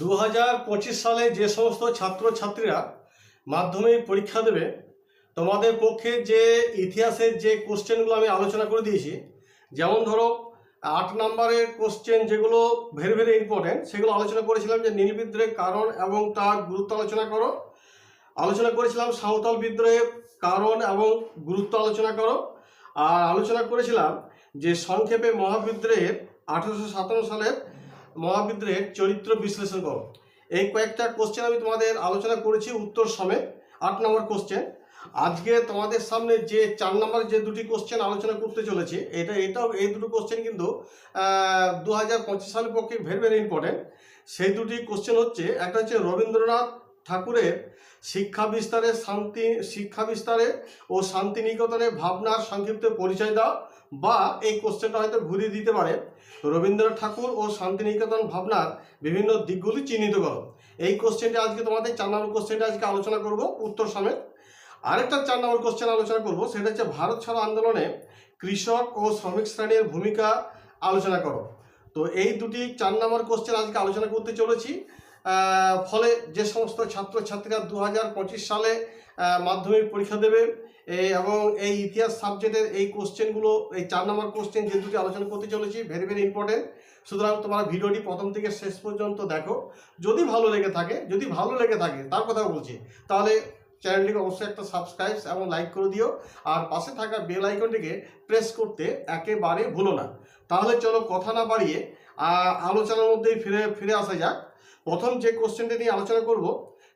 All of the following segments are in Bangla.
দু হাজার পঁচিশ সালে যে সমস্ত ছাত্রছাত্রীরা মাধ্যমিক পরীক্ষা দেবে, তোমাদের পক্ষে যে ইতিহাসের যে কোশ্চেনগুলো আমি আলোচনা করে দিয়েছি, যেমন ধরো, আট নম্বরের কোশ্চেন যেগুলো ভেরি ভেরি ইম্পর্টেন্ট সেগুলো আলোচনা করেছিলাম যে নীল বিদ্রোহের কারণ এবং তার গুরুত্ব আলোচনা করো। আলোচনা করেছিলাম সাঁওতাল বিদ্রোহের কারণ এবং গুরুত্ব আলোচনা করো। আর আলোচনা করেছিলাম যে সংক্ষেপে মহাবিদ্রোহের আঠারোশো সালের মহাবিদ্রোহের চরিত্র বিশ্লেষণ করো। এই কয়েকটা কোশ্চেন আমি তোমাদের আলোচনা করেছি উত্তর সমেত, আট নম্বর কোশ্চেন আজকে তোমাদের সামনে যে চার নম্বর যে দুটি কোশ্চেন আলোচনা করতে চলেছে, এটা, এটাও, এই দুটো কোশ্চেন কিন্তু দু হাজার পঁচিশ সালের পক্ষে ভেরি ভেরি ইম্পর্টেন্ট সেই দুটি কোশ্চেন হচ্ছে, একটা হচ্ছে রবীন্দ্রনাথ ঠাকুরের শিক্ষা বিস্তারে শান্তি, শিক্ষা বিস্তারে ও শান্তিনিকেতনের ভাবনার সংক্ষিপ্ত পরিচয় দাও। বা এই কোশ্চেনটা হয়তো ঘুরিয়ে দিতে পারে। রবীন্দ্রনাথ ঠাকুর ও শান্তিনিকেতন ভাবনার বিভিন্ন দিকগুলি চিহ্নিত করো। এই কোশ্চেনটা আজকে তোমাদের চার নম্বর কোশ্চেনটা আজকে আলোচনা করব উত্তর সমেত আরেকটা চার নম্বর কোশ্চেন আলোচনা করব, সেটা হচ্ছে ভারত ছাড়ো আন্দোলনে কৃষক ও শ্রমিক শ্রেণির ভূমিকা আলোচনা করো। তো এই দুটি চার নম্বর কোশ্চেন আজকে আলোচনা করতে চলেছি। ফলে যে সমস্ত ছাত্রছাত্রীরা দু হাজার পঁচিশ সালে মাধ্যমিক পরীক্ষা দেবে এবং এই ইতিহাস সাবজেক্টের এই কোশ্চেনগুলো এই চার নম্বর কোশ্চেন যে দুটি আলোচনা করতে চলেছি ভেরি ভেরি ইম্পর্টেন্ট সুতরাং তোমরা ভিডিওটি প্রথম থেকে শেষ পর্যন্ত দেখো। যদি ভালো লেগে থাকে, যদি ভালো লেগে থাকে, তার কথা বলছি, তাহলে চ্যানেলটিকে অবশ্যই একটা সাবস্ক্রাইব এবং লাইক করে দিও, আর পাশে থাকা বেল আইকনটিকে প্রেস করতে একেবারে ভুলো না। তাহলে চলো কথা না বাড়িয়ে আলোচনার মধ্যেই ফিরে ফিরে আসা যাক। প্রথম যে কোশ্চেনটি নিয়ে আলোচনা করব,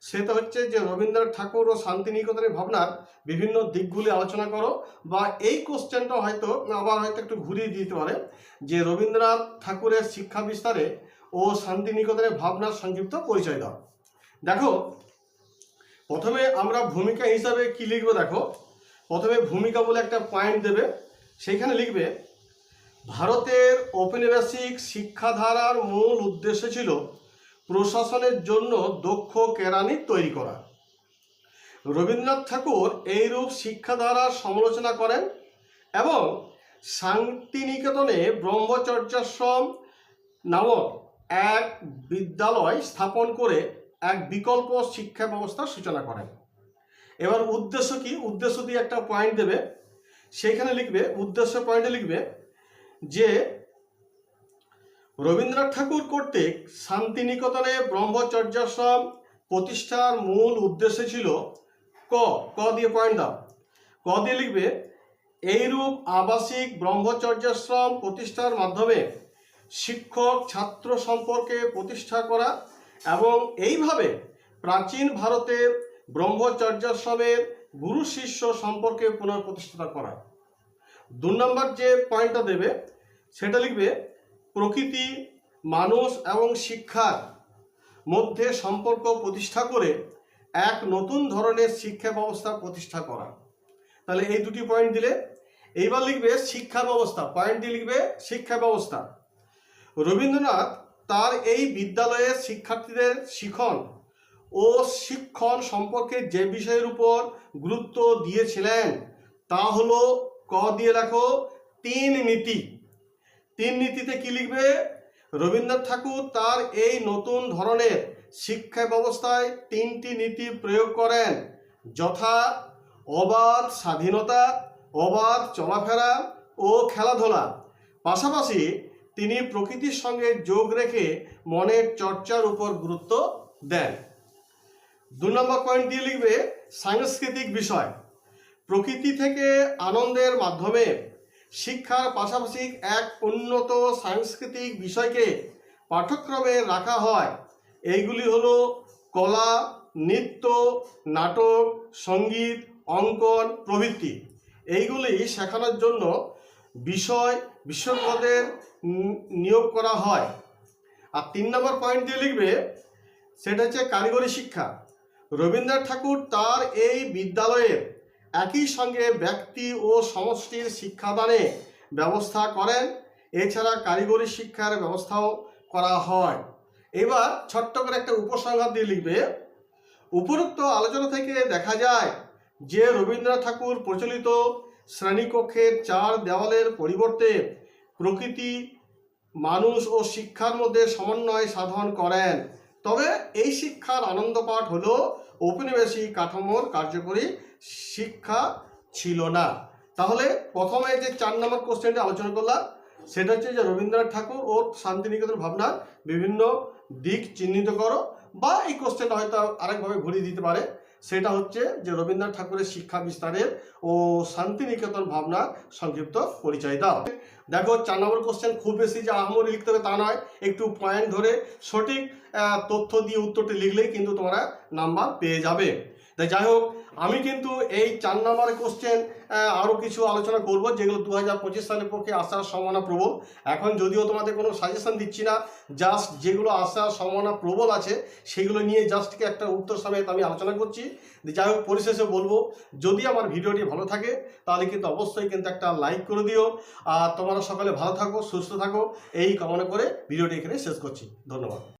সেটা হচ্ছে যে রবীন্দ্রনাথ ঠাকুর ও শান্তিনিকেতনের ভাবনার বিভিন্ন দিকগুলি আলোচনা করো, বা এই কোশ্চেনটা হয়তো আবার হয়তো একটু ঘুরিয়ে দিতে পারে, যে রবীন্দ্রনাথ ঠাকুরের শিক্ষা বিস্তারে ও শান্তিনিকেতনের ভাবনার সংক্ষিপ্ত পরিচয় দাও। দেখো, প্রথমে আমরা ভূমিকা হিসাবে কি লিখব দেখো, প্রথমে ভূমিকা বলে একটা পয়েন্ট দেবে, সেইখানে লিখবে, ভারতের ঔপনিবেশিক শিক্ষাধারার মূল উদ্দেশ্য ছিল প্রশাসনের জন্য দক্ষ কেরানি তৈরি করা। রবীন্দ্রনাথ ঠাকুর এইরূপ শিক্ষাধারার সমালোচনা করেন এবং শান্তিনিকেতনে ব্রহ্মচর্যাশ্রম নামক এক বিদ্যালয় স্থাপন করে এক বিকল্প শিক্ষা ব্যবস্থার সূচনা করেন। এবার উদ্দেশ্য কি? উদ্দেশ্য দিয়ে একটা পয়েন্ট দেবে। সেইখানে লিখবে, উদ্দেশ্য পয়েন্টে লিখবে যে রবীন্দ্রনাথ ঠাকুর কর্তৃক শান্তিনিকেতনে ব্রহ্মচর্যাশ্রম প্রতিষ্ঠার মূল উদ্দেশ্য ছিল ক ক দিয়ে পয়েন্ট দাও। ক দিয়ে লিখবে, এইরূপ আবাসিক ব্রহ্মচর্যাশ্রম প্রতিষ্ঠার মাধ্যমে শিক্ষক ছাত্র সম্পর্কে প্রতিষ্ঠা করা এবং এইভাবে প্রাচীন ভারতের ব্রহ্মচর্যাশ্রমের গুরু শিষ্য সম্পর্কে পুনঃপ্রতিষ্ঠা করা। দু নম্বর যে পয়েন্টটা দেবে, সেটা লিখবে প্রকৃতি, মানুষ এবং শিক্ষার মধ্যে সম্পর্ক প্রতিষ্ঠা করে এক নতুন ধরনের শিক্ষা ব্যবস্থা প্রতিষ্ঠা করা। তাহলে এই দুটি পয়েন্ট দিলে। এইবার লিখবে শিক্ষা ব্যবস্থা। পয়েন্ট দিয়ে লিখবে শিক্ষা ব্যবস্থা। রবীন্দ্রনাথ তার এই বিদ্যালয়ের শিক্ষার্থীদের শিখন ও শিক্ষণ সম্পর্কে যে বিষয়ের উপর গুরুত্ব দিয়েছিলেন, তা হলো ক দিয়ে রাখো, তিন নীতি। তিন নীতিতে কি লিখবে? রবীন্দ্রনাথ ঠাকুর তার এই নতুন ধরনের শিক্ষা ব্যবস্থায় তিনটি নীতি প্রয়োগ করেন। যথা অবাধ স্বাধীনতা, অবাধ চলাফেরা ও খেলাধুলা। পাশাপাশি তিনি প্রকৃতির সঙ্গে যোগ রেখে মনের চর্চার উপর গুরুত্ব দেন। দু নম্বর পয়েন্ট দিয়ে লিখবে সাংস্কৃতিক বিষয়। প্রকৃতি থেকে আনন্দের মাধ্যমে শিক্ষার পাশাপাশি এক উন্নত সাংস্কৃতিক বিষয়কে পাঠ্যক্রমে রাখা হয়। এইগুলি হলো কলা, নৃত্য, নাটক, সংগীত, অঙ্কন প্রভৃতি। এইগুলি শেখানোর জন্য বিষয় বিশেষজ্ঞদের নিয়োগ করা হয়। আর তিন নম্বর পয়েন্ট দিয়ে লিখবে, সেটা হচ্ছে কারিগরি শিক্ষা। রবীন্দ্রনাথ ঠাকুর তার এই বিদ্যালয়ের একই সঙ্গে ব্যক্তি ও সমষ্টির শিক্ষাদানে ব্যবস্থা করেন। এছাড়া কারিগরি শিক্ষার ব্যবস্থাও করা হয়। এবার ছোট্ট করে একটা উপসংহার দিয়ে লিখবে। উপরোক্ত আলোচনা থেকে দেখা যায় যে রবীন্দ্রনাথ ঠাকুর প্রচলিত শ্রেণীকক্ষের চার দেওয়ালের পরিবর্তে প্রকৃতি, মানুষ ও শিক্ষার মধ্যে সমন্বয় সাধন করেন। তবে এই শিক্ষার আনন্দ পাঠ হলো ঔপনিবেশিক কাঠামোর কার্যকরী শিক্ষা ছিল না। তাহলে প্রথমে যে চার নম্বর কোশ্চেনটি আলোচনা করলাম, সেটা হচ্ছে যে রবীন্দ্রনাথ ঠাকুর ও শান্তিনিকেতন ভাবনার বিভিন্ন দিক চিহ্নিত করো, বা এই কোশ্চেনটা হয়তো আরেকভাবে ঘুরিয়ে দিতে পারে। সেটা হচ্ছে যে রবীন্দ্রনাথ ঠাকুরের শিক্ষা বিস্তারের ও শান্তিনিকেতন ভাবনার সংক্ষিপ্ত পরিচয় দাও। দেখো চার নম্বর কোশ্চেন খুব বেশি যে আহমরি লিখতে হবে তা নয়, একটু পয়েন্ট ধরে সঠিক তথ্য দিয়ে উত্তরটি লিখলেই কিন্তু তোমরা নাম্বার পেয়ে যাবে। তাই যাই হোক আমি কিন্তু এই চার নম্বরের কোশ্চেন আরও কিছু আলোচনা করব, যেগুলো দু হাজার পঁচিশ সালের পক্ষে আসার সম্ভাবনা প্রবল। এখন যদিও তোমাদের কোনো সাজেশন দিচ্ছি না জাস্ট যেগুলো আসার সম্ভাবনা প্রবল আছে, সেগুলো নিয়ে জাস্টকে একটা উত্তর সমেত আমি আলোচনা করছি। যাই হোক, পরিশেষে বলব, যদি আমার ভিডিওটি ভালো থাকে, তাহলে কিন্তু অবশ্যই কিন্তু একটা লাইক করে দিও। আর তোমরা সকালে ভালো থাকো, সুস্থ থাকো, এই কামনা করে ভিডিওটি এখানে শেষ করছি। ধন্যবাদ।